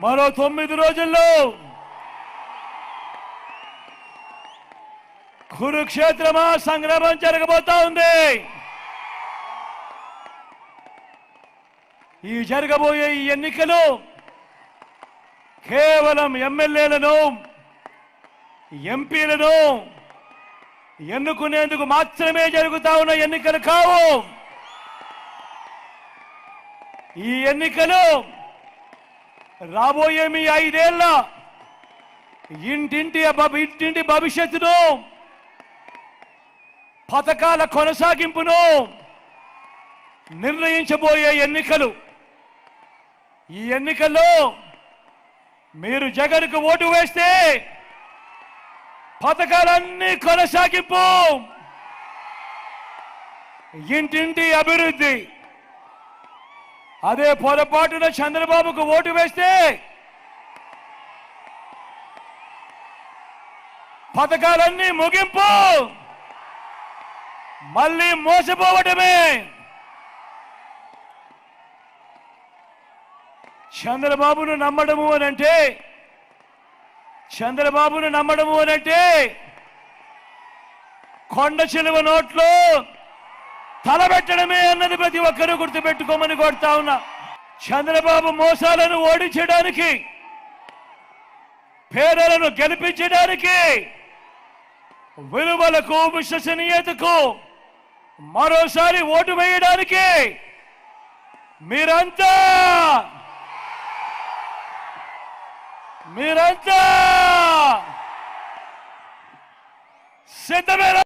మరో తొమ్మిది రోజుల్లో కురుక్షేత్రమా సంగ్రామం జరగబోతా ఉంది ఈ జరగబోయే ఈ ఎన్నికలు కేవలం ఎమ్మెల్యేలను ఎంపీలను ఎన్నుకునేందుకు మాత్రమే జరుగుతా ఉన్న ఎన్నికలు కావు ఈ ఎన్నికలు రాబోయే మీ ఐదేళ్ళ ఇంటింటి ఇంటింటి భవిష్యత్తును పథకాల కొనసాగింపును నిర్ణయించబోయే ఎన్నికలు. ఈ ఎన్నికల్లో మీరు జగన్కు ఓటు వేస్తే పథకాలన్నీ కొనసాగింపు. ఇంటింటి అభివృద్ధి. అదే పొరపాటున చంద్రబాబుకు ఓటు వేస్తే పథకాలన్నీ ముగింపు. మళ్ళీ మోసపోవటమే చంద్రబాబును నమ్మడము అనంటే అంటే చంద్రబాబును నమ్మడము అనంటే కొండ చిలువ నోట్లో తలబెట్టడమే అన్నది ప్రతి ఒక్కరూ గుర్తుపెట్టుకోమని కోరుతా ఉన్నా. చంద్రబాబు మోసాలను ఓడించడానికి పేదలను గెలిపించడానికి విలువలకు విశ్వసనీయతకు మరోసారి ఓటు వేయడానికి మీరంతా మీరంతా సిద్ధమేనా